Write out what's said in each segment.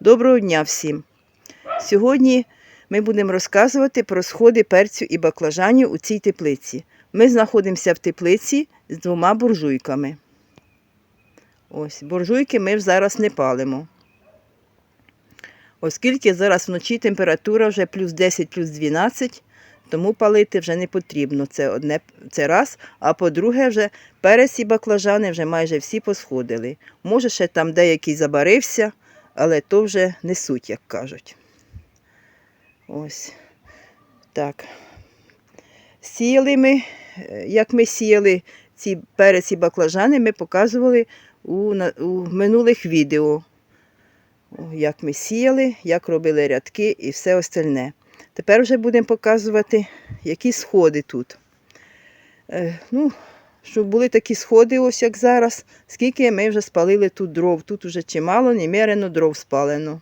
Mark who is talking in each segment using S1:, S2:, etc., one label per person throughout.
S1: Доброго дня всім! Сьогодні ми будемо розказувати про сходи перцю і баклажанів у цій теплиці. Ми знаходимося в теплиці з двома буржуйками. Ось, буржуйки ми зараз не палимо. Оскільки зараз вночі температура вже плюс 10, плюс 12, тому палити вже не потрібно. Це одне це раз. А по-друге, вже перець і баклажани вже майже всі посходили. Може, ще там деякий забарився, але то вже не суть, як кажуть. Ось так. Сіяли ми, е, як ми сіяли ці перець і баклажани, ми показували у, у минулих відео. Як ми сіяли, як робили рядки і все остальне. Тепер вже будемо показувати, які сходи тут. Е, ну, щоб були такі сходи, ось як зараз, скільки ми вже спалили тут дров. Тут вже чимало, немерено дров спалено.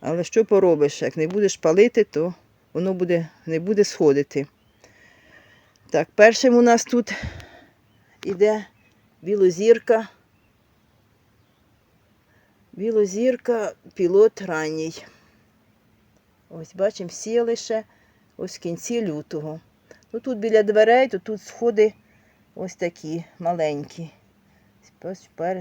S1: Але що поробиш, як не будеш палити, то воно буде, не буде сходити. Так, першим у нас тут іде білозірка. Білозірка, пілот ранній. Ось бачимо, сіяли ще ось в кінці лютого. Ну тут біля дверей, то тут сходи ось такі маленькі.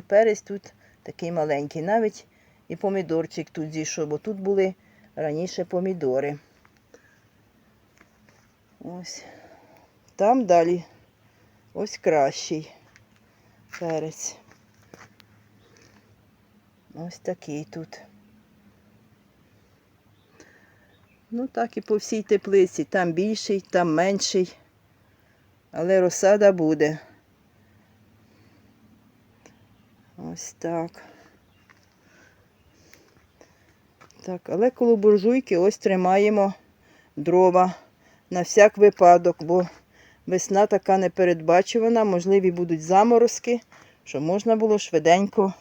S1: Перець тут такий маленький. Навіть і помідорчик тут зійшов, бо тут були раніше помідори. Ось. Там далі ось кращий перець. Ось такий тут. Ну, так і по всій теплиці. Там більший, там менший. Але розсада буде. Ось так. Так, але коло буржуйки ось тримаємо дрова на всяк випадок, бо весна така непередбачувана, можливі будуть заморозки, щоб можна було швиденько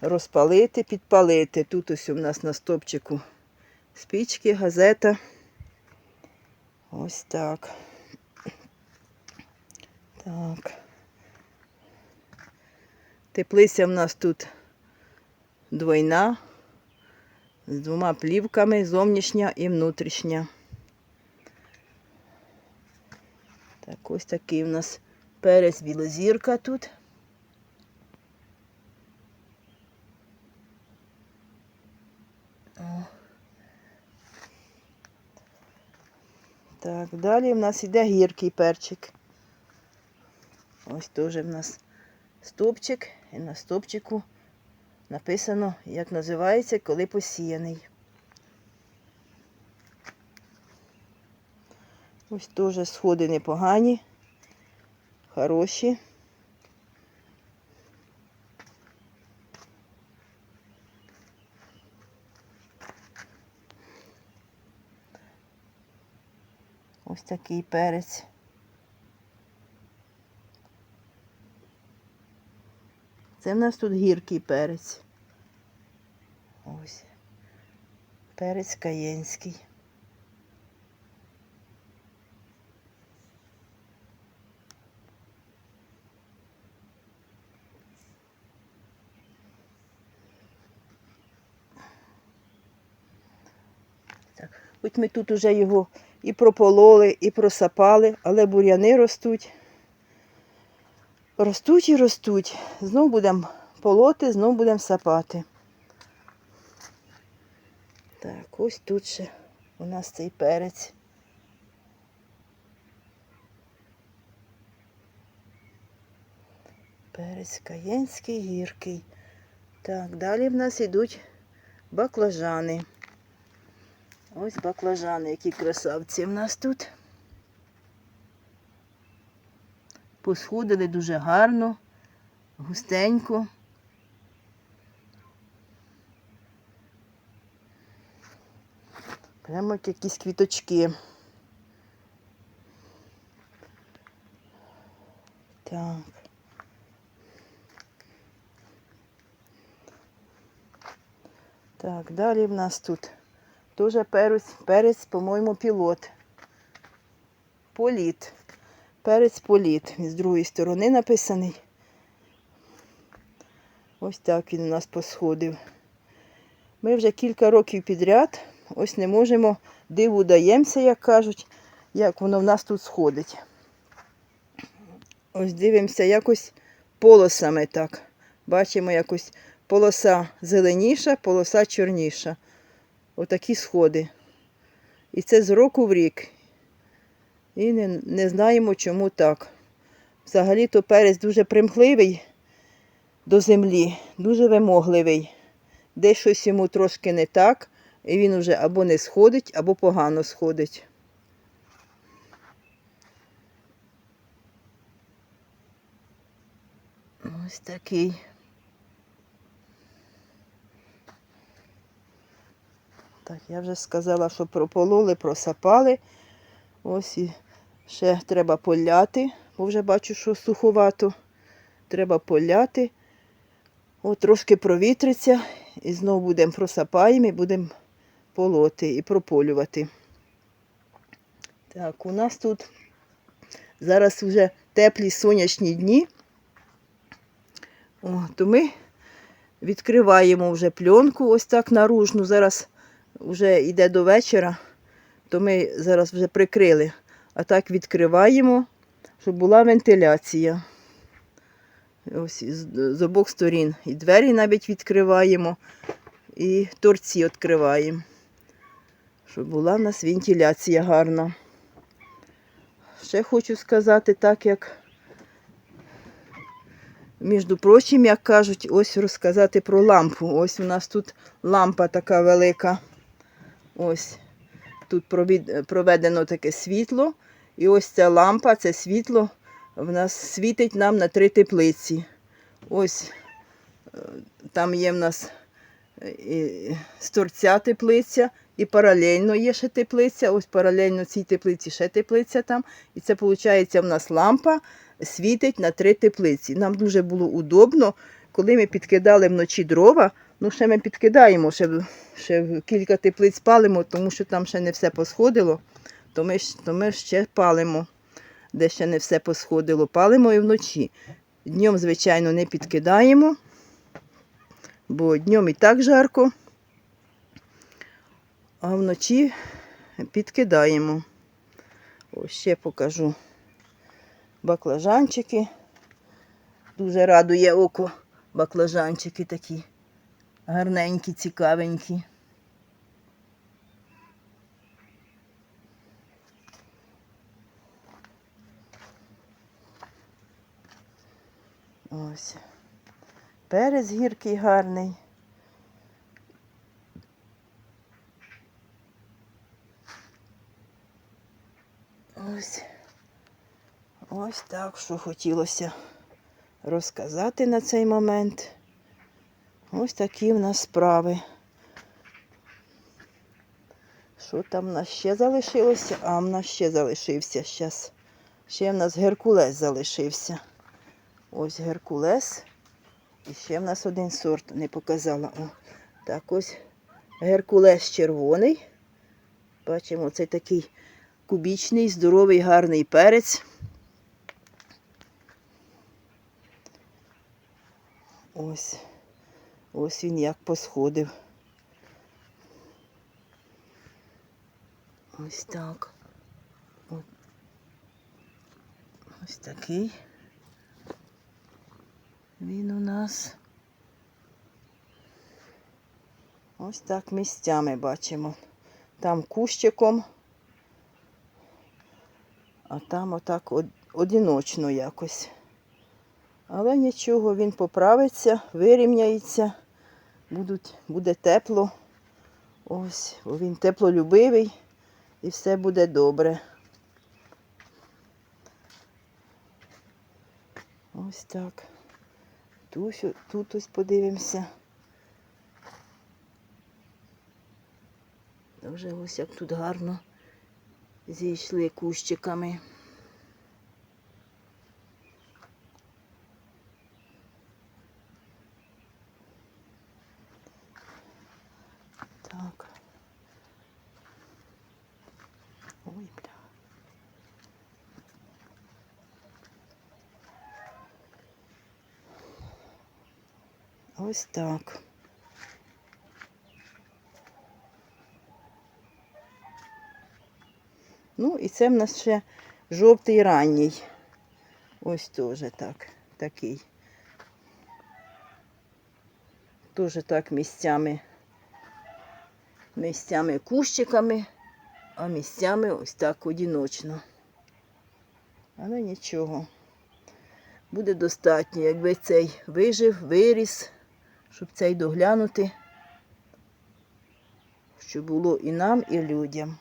S1: розпалити, підпалити. Тут ось у нас на стопчику спічки, газета. Ось так. Так. Теплиця в нас тут двойна, з двома плівками, зовнішня і внутрішня. Так, ось такий у нас перець білозірка тут. Так, далі в нас іде гіркий перчик. Ось теж в нас стопчик, і на стопчику написано, як називається, коли посіяний. Ось теж сходи непогані, хороші. Ось такий перець. Це в нас тут гіркий перець. Ось. Перець каєнський. Хоч ми тут уже його і пропололи, і просапали, але бур'яни ростуть. Ростуть і ростуть. Знов будемо полоти, знов будемо сапати. Так, ось тут ще у нас цей перець. Перець каєнський гіркий. Так, далі в нас йдуть баклажани. Ось баклажани, які красавці в нас тут. Посходили дуже гарно, густенько. Прямо як якісь квіточки. Так. Так, далі в нас тут теж перець, перець, по-моєму, пілот. Політ. Перець політ. З другої сторони написаний. Ось так він у нас посходив. Ми вже кілька років підряд ось не можемо диву даємося, як кажуть, як воно в нас тут сходить. Ось дивимося якось полосами так. Бачимо якось полоса зеленіша, полоса чорніша. Отакі сходи. І це з року в рік. І не, не знаємо, чому так. Взагалі-то перець дуже примхливий до землі, дуже вимогливий. Десь щось йому трошки не так, і він вже або не сходить, або погано сходить. Ось такий. Так, я вже сказала, що пропололи, просапали. Ось і ще треба поляти, бо вже бачу, що суховато. Треба поляти. От трошки провітриться і знову будемо просапаємо і будемо полоти і прополювати. Так, у нас тут зараз вже теплі сонячні дні. О, то ми відкриваємо вже пленку ось так наружну. Зараз вже йде до вечора, то ми зараз вже прикрили. А так відкриваємо, щоб була вентиляція. Ось з, обох сторін. І двері навіть відкриваємо, і торці відкриваємо. Щоб була в нас вентиляція гарна. Ще хочу сказати, так як, між прочим, як кажуть, ось розказати про лампу. Ось у нас тут лампа така велика. Ось тут проведено таке світло. І ось ця лампа, це світло в нас світить нам на три теплиці. Ось е, там є в нас е, з торця теплиця, і паралельно є ще теплиця. Ось паралельно цій теплиці ще теплиця там. І це виходить в нас лампа світить на три теплиці. Нам дуже було удобно, коли ми підкидали вночі дрова. Ну, ще ми підкидаємо, ще, ще кілька теплиць палимо, тому що там ще не все посходило, то ми, то ми ще палимо, де ще не все посходило. Палимо і вночі. Днем, звичайно, не підкидаємо, бо днем і так жарко, а вночі підкидаємо. Ось ще покажу баклажанчики. Дуже радує око баклажанчики такі гарненькі, цікавенькі. Ось. Перець гіркий гарний. Ось. Ось так, що хотілося розказати на цей момент. Ось такі в нас справи. Що там в нас ще залишилося? А в нас ще залишився зараз. Ще в нас Геркулес залишився. Ось Геркулес. І ще в нас один сорт не показала. О, так ось Геркулес червоний. Бачимо, це такий кубічний, здоровий, гарний перець. Ось. Ось він як посходив. Ось так. Ось такий. Він у нас. Ось так місцями бачимо. Там кущиком, а там отак од- одиночно якось. Але нічого, він поправиться, вирівняється, будуть, буде тепло. Ось, бо він теплолюбивий і все буде добре. Ось так. Тут, тут ось подивимося. Вже ось як тут гарно зійшли кущиками. Ось так. Ну, і це в нас ще жовтий ранній. Ось теж так, такий. Теж так місцями, місцями кущиками, а місцями ось так одіночно. Але нічого. Буде достатньо, якби цей вижив, виріс щоб цей доглянути, щоб було і нам, і людям.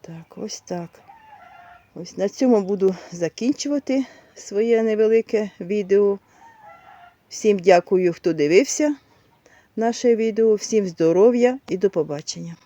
S1: Так, ось так. Ось на цьому буду закінчувати своє невелике відео. Всім дякую, хто дивився наше відео. Всім здоров'я і до побачення.